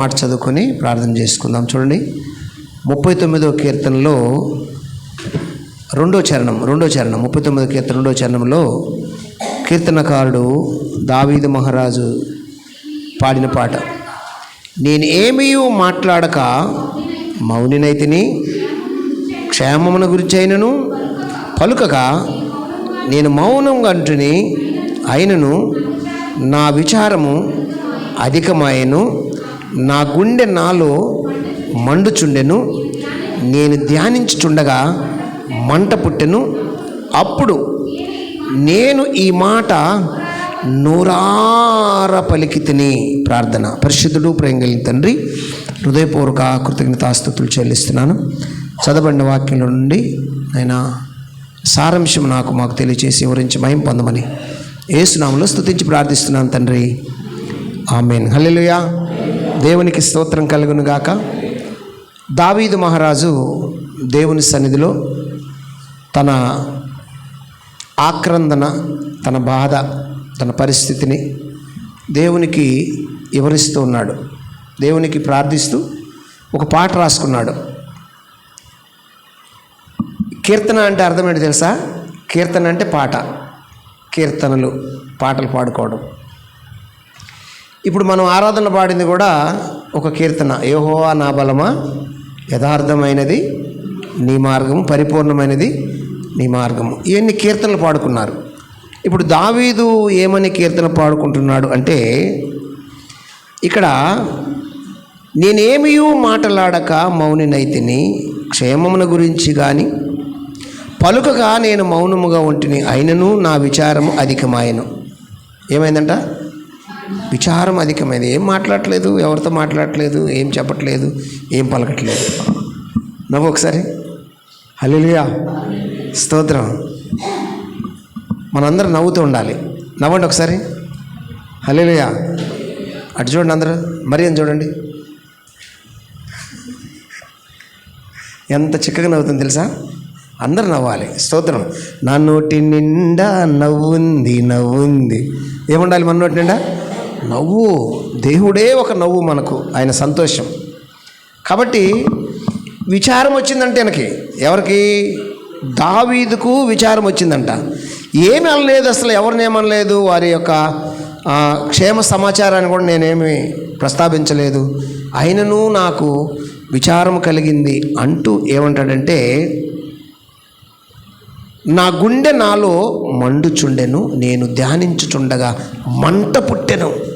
మాట చదువుకొని ప్రార్థన చేసుకుందాం. చూడండి. ముప్పై తొమ్మిదో కీర్తనలో రెండో చరణం రెండో చరణం ముప్పై తొమ్మిదో కీర్తన రెండో చరణంలో కీర్తనకారుడు దావీదు మహారాజు పాడిన పాట. నేను ఏమీ మాట్లాడక మౌనినైతిని క్షేమమున గురించి అయినను పలుకక నేను మౌనంగా అంటుని అయినను నా విచారము అధికమాయను. నా గుండె నాలో మండుచుండెను నేను ధ్యానించుచుండగా మంట పుట్టెను. అప్పుడు నేను ఈ మాట నూరార పలికి తిని ప్రార్థన. పరిశుద్ధుడు ప్రేంగలి తండ్రి హృదయపూర్వక కృతజ్ఞతాస్తుతులు చెల్లిస్తున్నాను. చదవబడిన వాక్యంలో నుండి. ఆయన సారాంశం నాకు మాకు తెలియచేసి వివరించి మయం పొందమని. ఏసునామలో స్థుతించి ప్రార్థిస్తున్నాను తండ్రి. ఆమెన్. హల్లెలూయా. దేవునికి స్తోత్రం కలుగును గాక దావీదు మహారాజు దేవుని సన్నిధిలో తన ఆక్రందన తన బాధ తన పరిస్థితిని దేవునికి వివరిస్తూ ఉన్నాడు. దేవునికి ప్రార్థిస్తూ ఒక పాట రాసుకున్నాడు. కీర్తన అంటే అర్థం ఏంటి తెలుసా? కీర్తన అంటే పాట. కీర్తనలు పాటలు పాడుకోవడం. ఇప్పుడు మనం ఆరాధన పాడింది కూడా ఒక కీర్తన. ఏహోవా నా బలమా? యథార్థమైనది నీ మార్గము పరిపూర్ణమైనది నీ మార్గము. ఇవన్నీ కీర్తనలు పాడుకున్నారు. ఇప్పుడు దావీదు ఏమని కీర్తన పాడుకుంటున్నాడు అంటే ఇక్కడ నేనేమియూ మాటలాడక మౌనినైతిని క్షేమమున గురించి కానీ పలుకగా నేను మౌనముగా ఉంటిని అయినను నా విచారము అధికమాయను. ఏమైందంట? విచారం అధికమైంది. ఏం మాట్లాడట్లేదు? ఎవరితో మాట్లాడట్లేదు? ఏం చెప్పట్లేదు? ఏం పలకట్లేదు? నవ్వు ఒకసారి. హల్లెలూయా. స్తోత్రం. మనందరం నవ్వుతూ ఉండాలి. నవ్వండి ఒకసారి. హల్లెలూయా. అటు చూడండి అందరూ. మరి అని చూడండి. ఎంత చిక్కగా నవ్వుతుంది తెలుసా? అందరు నవ్వాలి. స్తోత్రం. నా నోటి నిండా నవ్వుంది నవ్వుంది. ఏముండాలి మన నోటి నిండా? నవ్వు దేవుడే ఒక నవ్వు మనకు ఆయన సంతోషం. కాబట్టి విచారం వచ్చిందంటే వెనక్కి ఎవరికి? దావీదుకు విచారం వచ్చిందంట. ఏమి అనలేదు అసలు ఎవరిని ఏమనలేదు వారి యొక్క క్షేమ సమాచారాన్ని కూడా నేనేమి ప్రస్తావించలేదు. ఆయనను నాకు విచారం కలిగింది అంటూ ఏమంటాడంటే నా గుండె నాలో మండుచుండెను నేను ధ్యానించుచుండగా మంట పుట్టెను.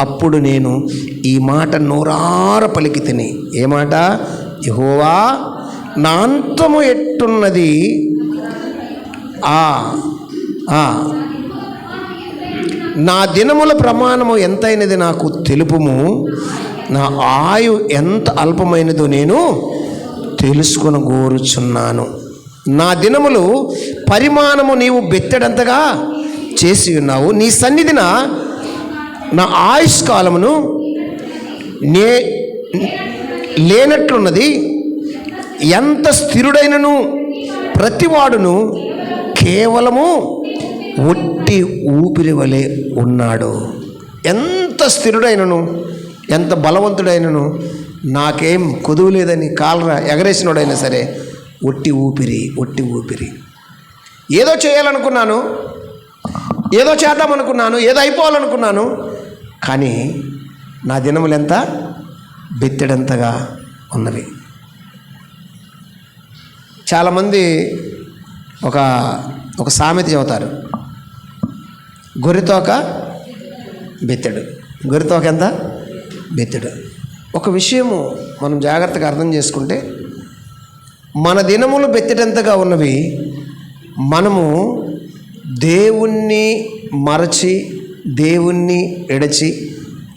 అప్పుడు నేను ఈ మాట నోరార పలికి తిని ఏ మాట? యహోవా నా అంతము ఎట్టున్నది? ఆ ఆ. నా దినముల ప్రమాణము ఎంతైనది నాకు తెలుపుము? నా ఆయు ఎంత అల్పమైనదో నేను తెలుసుకొని కోరుచున్నాను నా దినములు పరిమాణము నీవు బెత్తడంతగా చేసి ఉన్నావు. నీ సన్నిధిన నా ఆయుష్ కాలమును నే లేనట్లున్నది ఎంత స్థిరుడైనను ప్రతివాడును కేవలము ఒట్టి ఊపిరి వలె ఉన్నాడు. ఎంత స్థిరుడైనను ఎంత బలవంతుడైనను నాకేం కొదువు లేదని కాలరా ఎగరేసినోడైనా సరే ఒట్టి ఊపిరి ఒట్టి ఊపిరి. ఏదో చేయాలనుకున్నాను ఏదో చేద్దామనుకున్నాను ఏదో అయిపోవాలనుకున్నాను కానీ నా దినములు ఎంత? బెత్తెడంతగా ఉన్నవి. చాలామంది ఒక ఒక సామెత చెబుతారు. గొర్రెతోక బెత్తెడు. గొర్రెతోక ఎంత? బెత్తెడు. ఒక విషయము మనం జాగ్రత్తగా అర్థం చేసుకుంటే మన దినములు బెత్తెడంతగా ఉన్నవి మనము దేవుణ్ణి మరచి దేవుణ్ణి ఎడచి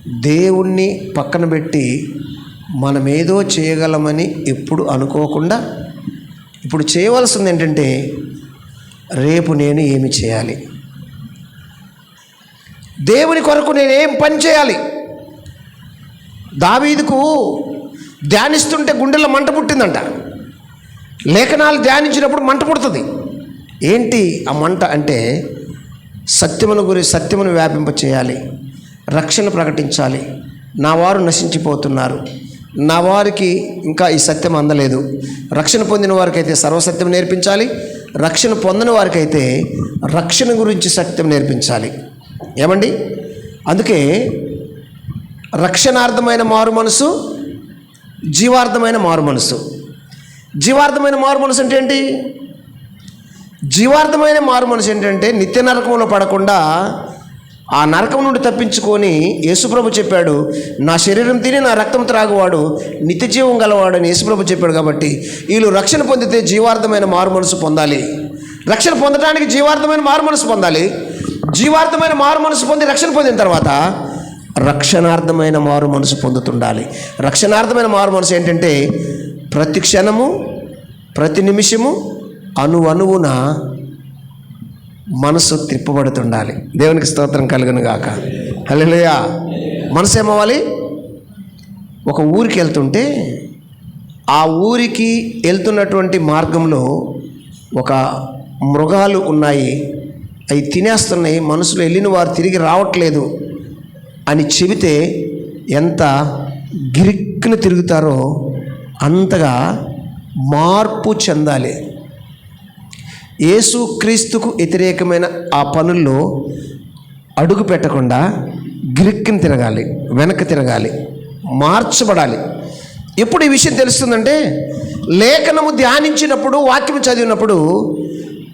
దేవుణ్ణి పక్కన పెట్టి మనమేదో చేయగలమని ఎప్పుడు అనుకోకుండా ఇప్పుడు చేయవలసింది ఏంటంటే రేపు నేను ఏమి చేయాలి? దేవుని కొరకు నేనేం పని చేయాలి? దావీదుకు ధ్యానిస్తుంటే గుండెల్లో మంట పుట్టిందంట. లేఖనాలు ధ్యానించినప్పుడు మంట పుడుతుంది. ఏంటి ఆ మంట అంటే సత్యమును గురి సత్యమును వ్యాపింప చేయాలి రక్షణ ప్రకటించాలి. నా వారు నశించిపోతున్నారు. నా వారికి ఇంకా ఈ సత్యం అందలేదు. రక్షణ పొందిన వారికైతే సర్వసత్యం నేర్పించాలి. రక్షణ పొందిన వారికైతే రక్షణ గురించి సత్యం నేర్పించాలి. ఏమండి? అందుకే రక్షణార్థమైన మారు మనసు జీవార్థమైన మారు మనసు. జీవార్థమైన మారు మనసు అంటే ఏంటి? జీవార్థమైన మారు మనసు ఏంటంటే నిత్య నరకంలో పడకుండా ఆ నరకం నుండి తప్పించుకొని యేసుప్రభు చెప్పాడు నా శరీరం తిని నా రక్తం త్రాగువాడు నిత్య జీవం గలవాడు అని యేసుప్రభు చెప్పాడు కాబట్టి వీళ్ళు రక్షణ పొందితే జీవార్థమైన మారు మనసు పొందాలి. రక్షణ పొందడానికి జీవార్థమైన మారు మనసు పొందాలి. జీవార్థమైన మారు మనసు పొంది రక్షణ పొందిన తర్వాత రక్షణార్థమైన మారు మనసు పొందుతుండాలి. రక్షణార్థమైన మారు మనసు ఏంటంటే ప్రతి క్షణము ప్రతి నిమిషము అణు మనసు త్రిప్పబడుతుండాలి. దేవునికి స్తోత్రం కలుగును గాక. హలోయా మనసు ఏమవ్వాలి? ఒక ఊరికి వెళ్తుంటే ఆ ఊరికి వెళ్తున్నటువంటి మార్గంలో ఒక మృగాలు ఉన్నాయి. అవి తినేస్తున్నాయి. మనసులో వెళ్ళిన వారు తిరిగి రావట్లేదు అని చెబితే ఎంత గిరిక్కున తిరుగుతారో అంతగా మార్పు చెందాలి. యేసు క్రీస్తుకు వ్యతిరేకమైన ఆ పనుల్లో అడుగు పెట్టకుండా గిరిక్కిని తిరగాలి వెనక్కి తిరగాలి మార్చబడాలి. ఎప్పుడు ఈ విషయం తెలుస్తుందంటే లేఖనము ధ్యానించినప్పుడు వాక్యం చదివినప్పుడు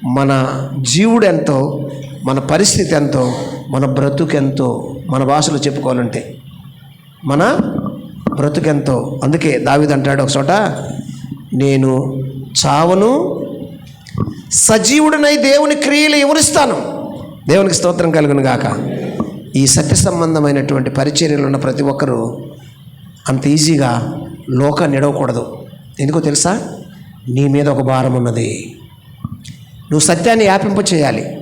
మన జీవుడు ఎంతో మన పరిస్థితి ఎంతో మన బ్రతుకెంతో మన భాషలో చెప్పుకోవాలంటే మన బ్రతుకెంతో. అందుకే దావిదంటాడు ఒక చోట నేను చావను సజీవుడినై దేవుని క్రియలు వివరిస్తాను దేవునికి స్తోత్రం కలుగును గాక. ఈ సత్య సంబంధమైనటువంటి పరిచర్యలు ఉన్న ప్రతి ఒక్కరూ అంత ఈజీగా లోకాన్ని ఎడవకూడదు ఎందుకో తెలుసా? నీ మీద ఒక భారం ఉన్నది. నువ్వు సత్యాన్ని యాపింప చేయాలి.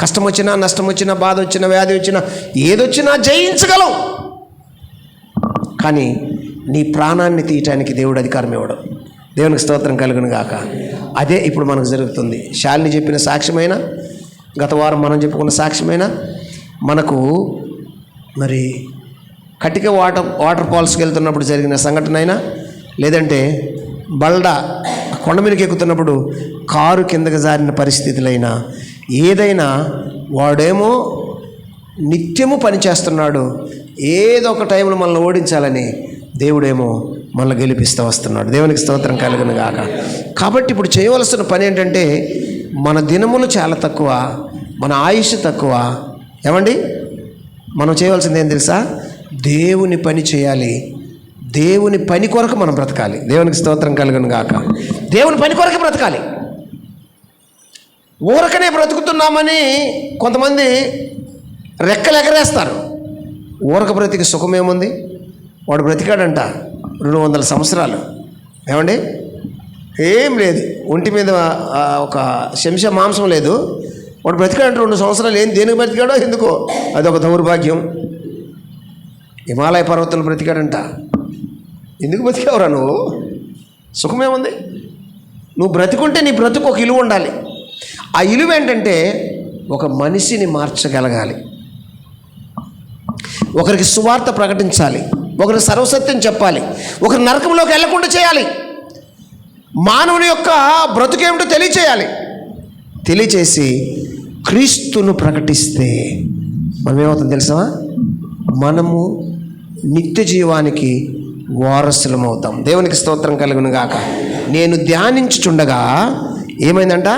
కష్టం వచ్చినా నష్టం వచ్చినా బాధ వచ్చినా వ్యాధి వచ్చినా ఏదొచ్చినా జయించగలవు. కానీ నీ ప్రాణాన్ని తీయటానికి దేవుడు అధికారం ఇవ్వడం. దేవునికి స్తోత్రం కలుగును గాక. అదే ఇప్పుడు మనకు జరుగుతుంది. శాలిని చెప్పిన సాక్ష్యమైన గత వారం మనం చెప్పుకున్న సాక్ష్యమైన మనకు మరి కటిక వాటర్ వాటర్ ఫాల్స్కి వెళ్తున్నప్పుడు జరిగిన సంఘటన అయినా లేదంటే బల్డ కొండ మీదకి ఎక్కుతున్నప్పుడు కారు కిందకి జారిన పరిస్థితులైనా ఏదైనా వాడేమో నిత్యము పనిచేస్తున్నాడు. ఏదో ఒక టైంలో మనల్ని ఓడించాలని దేవుడేమో మళ్ళీ గెలిపిస్తూ వస్తున్నాడు. దేవునికి స్తోత్రం కలుగును గాక. కాబట్టి ఇప్పుడు చేయవలసిన పని ఏంటంటే మన దినములు చాలా తక్కువ మన ఆయుష్ తక్కువ. ఏమండి? మనం చేయవలసింది ఏం తెలుసా? దేవుని పని చేయాలి. దేవుని పని కొరకు మనం బ్రతకాలి. దేవునికి స్తోత్రం కలుగును గాక. దేవుని పని కొరకు బ్రతకాలి. ఊరకనే బ్రతుకుతున్నామని కొంతమంది రెక్కలు ఎగరేస్తారు. ఊరక బ్రతికి సుఖమేముంది వాడు బ్రతికాడంట. రెండు వందల సంవత్సరాలు. ఏమండి? ఏం లేదు. ఒంటి మీద ఒక శంశ మాంసం లేదు. వాడు బ్రతికాడు రెండు సంవత్సరాలు ఏం దేనికి బ్రతికాడో ఎందుకో? అదొక దౌర్భాగ్యం. హిమాలయ పర్వతంలో బ్రతికాడంట. ఎందుకు బ్రతికావురా నువ్వు? సుఖమేముంది? నువ్వు బ్రతికుంటే నీ బ్రతుకు ఒక ఇలువ ఉండాలి. ఆ ఇలువ ఏంటంటే ఒక మనిషిని మార్చగలగాలి. ఒకరికి సువార్త ప్రకటించాలి. ఒకరు సర్వసత్యం చెప్పాలి ఒకరి నరకంలోకి వెళ్ళకుండా చేయాలి. మానవుని యొక్క బ్రతుకేమిటో తెలియచేయాలి. తెలియచేసి క్రీస్తును ప్రకటిస్తే మనం ఏమవుతుంది తెలుసా? మనము నిత్య జీవానికి వారసులం అవుతాం దేవునికి స్తోత్రం కలుగును గాక. నేను ధ్యానించుచుండగా ఏమైందంట?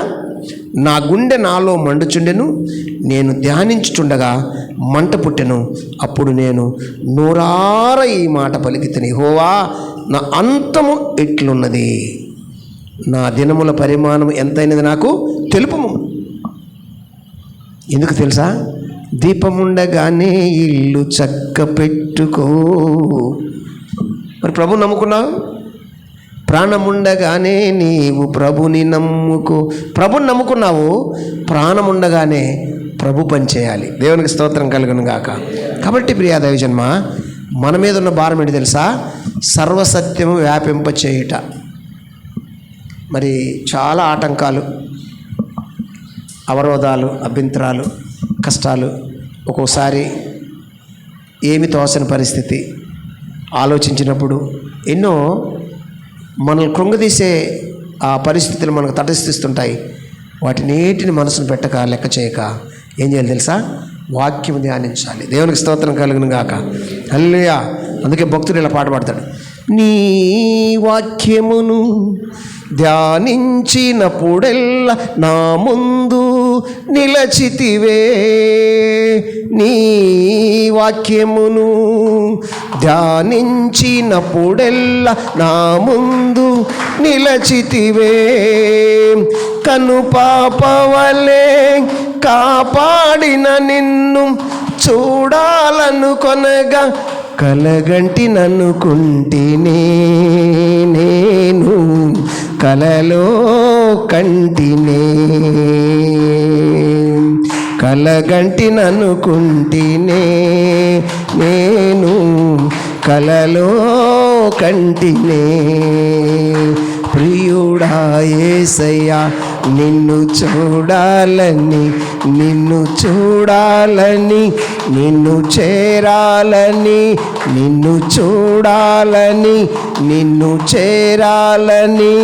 నా గుండె నాలో మండుచుండెను నేను ధ్యానించుచుండగా మంట పుట్టెను. అప్పుడు నేను నూరార ఈ మాట పలికితని. హోవా నా అంతము ఎట్లున్నది? నా దినముల పరిమాణం ఎంతైనది నాకు తెలుపు ఎందుకు తెలుసా? దీపముండగానే ఇల్లు చక్క పెట్టుకో మరి ప్రభు నమ్ముకున్నావు? ప్రాణముండగానే నీవు ప్రభుని నమ్ముకో. ప్రభుని నమ్ముకున్నావు? ప్రాణముండగానే ప్రభు పని చేయాలి. దేవునికి స్తోత్రం కలుగును గాక. కాబట్టి ప్రియా దైవజన్మ మన మీద ఉన్న భారం ఏంటి తెలుసా? సర్వసత్యము వ్యాపింప చేయుట. మరి చాలా ఆటంకాలు అవరోధాలు అభ్యంతరాలు కష్టాలు ఒక్కోసారి ఏమి తోచని పరిస్థితి ఆలోచించినప్పుడు ఎన్నో మనల్ని కృంగదీసే ఆ పరిస్థితులు మనకు తటస్థిస్తుంటాయి. వాటినేటిని మనసును పెట్టక లెక్క చేయక. ఏం చేయాలి తెలుసా? వాక్యం ధ్యానించాలి. దేవునికి స్తోత్రం కలుగును గాక. అల్లుయా అందుకే భక్తుడు ఇలా పాట పాడతాడు. నీ వాక్యమును ధ్యానించినప్పుడెల్లా నా ముందు నిలచితివే. నీ వాక్యమును ధ్యానించినప్పుడెల్లా నా ముందు నిలచితివే. కను పాపవలే కాపాడిన నిన్ను చూడాలనుకొనగా కలగంటి నన్నుకుంటేనే నేను కలలో కంటినే. కలగంటి నన్నుకుంటేనే నేను కలలో కంటినే. ప్రియుడా ఏసయ్యా నిన్ను చూడాలని నిన్ను చూడాలని నిన్ను చేరాలని నిన్ను చూడాలని నిన్ను చేరాలని.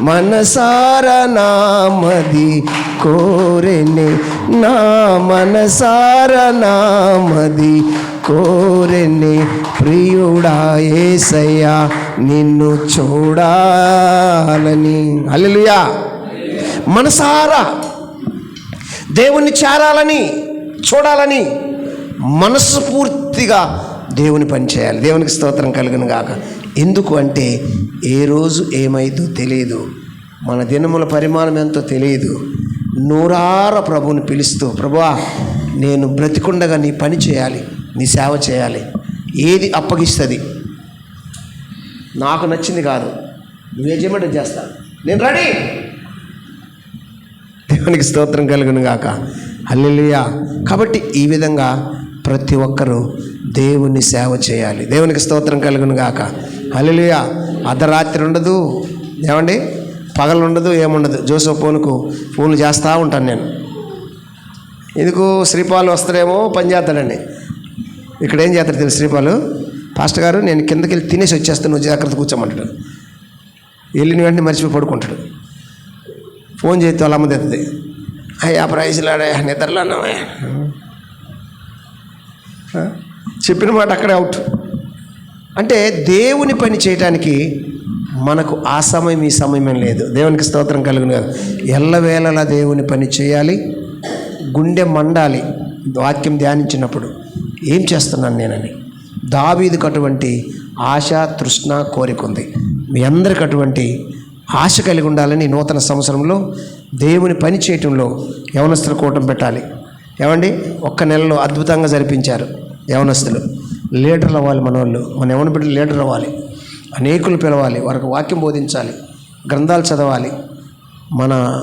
మనసార నామది కోరెనే. నా మనసార నామది కోరెనే. ప్రియుడా ఏసయ్యా నిన్ను చూడాలని. అల్లెలుయా మనసారా. దేవుణ్ణి చేరాలని చూడాలని మనస్ఫూర్తిగా దేవుని పని చేయాలి. దేవునికి స్తోత్రం కలిగిన గాక ఎందుకు అంటే ఏ రోజు ఏమైందో తెలియదు. మన దినముల పరిమాణం ఎంతో తెలియదు. నూరార ప్రభువుని పిలుస్తూ ప్రభువా నేను బ్రతికుండగా నీ పని చేయాలి నీ సేవ చేయాలి. ఏది అప్పగిస్తుంది? నాకు నచ్చింది కాదు. నువ్వే చేయమంటే చేస్తా. నేను రెడీ. దేవునికి స్తోత్రం కలుగును గాక. హల్లెలూయా. కాబట్టి ఈ విధంగా ప్రతి ఒక్కరూ దేవుని సేవ చేయాలి. దేవునికి స్తోత్రం కలుగును గాక. హల్లెలూయా. అర్ధరాత్రి ఉండదు ఏమండి? పగలు ఉండదు ఏముండదు. జోసఫ్ ఫోన్కు ఫోన్లు చేస్తూ ఉంటాను నేను. ఎందుకు? శ్రీపాలు వస్తారేమో పని చేస్తాడండి. ఇక్కడ ఏం చేస్తాడు తెలుసు శ్రీపాలు? పాస్టర్ గారు నేను కిందకి వెళ్ళి తినేసి వచ్చేస్తాను నువ్వు జాగ్రత్త కూర్చోమంటాడు. వెళ్ళిన వెంటనే మర్చిపోయి పడుకుంటాడు. ఫోన్ చేస్తే వాళ్ళ అమ్మ తెస్తుంది అయ్యా ప్రైజ్లాడే నిద్రలో అన్నామయ్యా చెప్పిన మాట అక్కడే అవుట్. అంటే దేవుని పని చేయటానికి మనకు ఆ సమయం ఈ సమయం లేదు. దేవునికి స్తోత్రం కలుగును కాదు ఎల్లవేళలా దేవుని పని చేయాలి గుండె మండాలి వాక్యం ధ్యానించినప్పుడు. ఏం చేస్తున్నాను నేనని? దావీదుకు అటువంటి ఆశ తృష్ణ కోరిక ఉంది. మీ అందరికి అటువంటి ఆశ కలిగి ఉండాలని నూతన సంవత్సరంలో దేవుని పని చేయటంలో యవనస్తుల కూటం పెట్టాలి. ఏమండి? ఒక్క నెలలో అద్భుతంగా జరిపించారు. యవనస్తులు లీడర్లు అవ్వాలి మన మన యవన బిడ్డలు లీడర్ అవ్వాలి. అనేకులు పిలవాలి. వారికి వాక్యం బోధించాలి. గ్రంథాలు చదవాలి. మన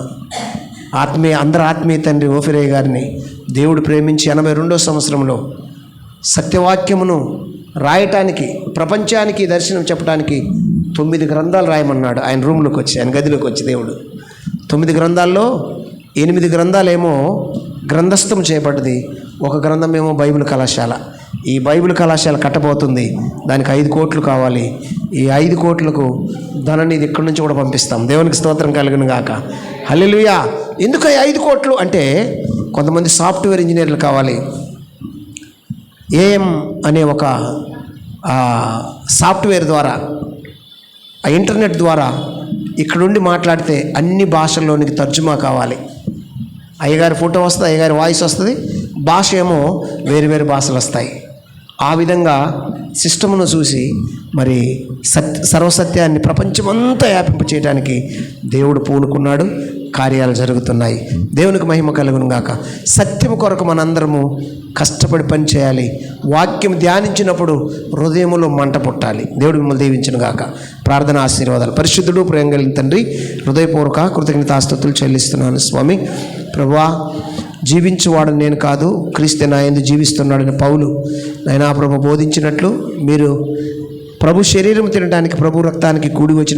ఆత్మీయ అందరి ఆత్మీయ తండ్రి ఓఫిరయ్య గారిని దేవుడు ప్రేమించి ఎనభై రెండో సంవత్సరంలో సత్యవాక్యమును రాయటానికి ప్రపంచానికి దర్శనం చెప్పడానికి తొమ్మిది గ్రంథాలు రాయమన్నాడు. ఆయన రూమ్లోకి వచ్చి ఆయన గదిలోకి వచ్చి దేవుడు. తొమ్మిది గ్రంథాల్లో ఎనిమిది గ్రంథాలేమో గ్రంథస్థం చేయబడ్డది. ఒక గ్రంథం ఏమో బైబిల్ కళాశాల. ఈ బైబిల్ కళాశాల కట్టబోతుంది. దానికి ఐదు కోట్లు కావాలి. ఈ ఐదు కోట్లకు ధననిధి ఇక్కడి నుంచి కూడా పంపిస్తాం. దేవునికి స్తోత్రం కలిగిన గాక. హల్లెలుయా! ఎందుకు ఐదు కోట్లు? అంటే కొంతమంది సాఫ్ట్వేర్ ఇంజనీర్లు కావాలి. ఏఎం అనే ఒక సాఫ్ట్వేర్ ద్వారా ఆ ఇంటర్నెట్ ద్వారా ఇక్కడుండి మాట్లాడితే అన్ని భాషల్లోనికి తర్జుమా కావాలి. అయ్యగారి ఫోటో వస్తుంది అయ్యగారి వాయిస్ వస్తుంది. భాష ఏమో వేరు వేరు భాషలు వస్తాయి. ఆ విధంగా సిస్టమ్ను చూసి మరి సత్ సర్వసత్యాన్ని ప్రపంచమంతా వ్యాపింప చేయడానికి దేవుడు పూనుకున్నాడు కార్యాలు జరుగుతున్నాయి. దేవునికి మహిమ కలుగును గాక. సత్యం కొరకు మనందరము కష్టపడి పని చేయాలి. వాక్యం ధ్యానించినప్పుడు హృదయములో మంట పుట్టాలి. దేవుడు మిమ్మల్ని దీవించను గాక. ప్రార్థన ఆశీర్వాదాలు. పరిశుద్ధుడు ప్రేమ కలిగిన తండ్రి హృదయపూర్వక కృతజ్ఞతాస్తుతులు చెల్లిస్తున్నాను స్వామి. ప్రభా జీవించువాడు నేను కాదు క్రీస్తు నా ఎందు జీవిస్తున్నాడని పౌలు. నైనా ప్రభు బోధించినట్లు మీరు ప్రభు శరీరం తినడానికి ప్రభు రక్తానికి కూడి వచ్చిన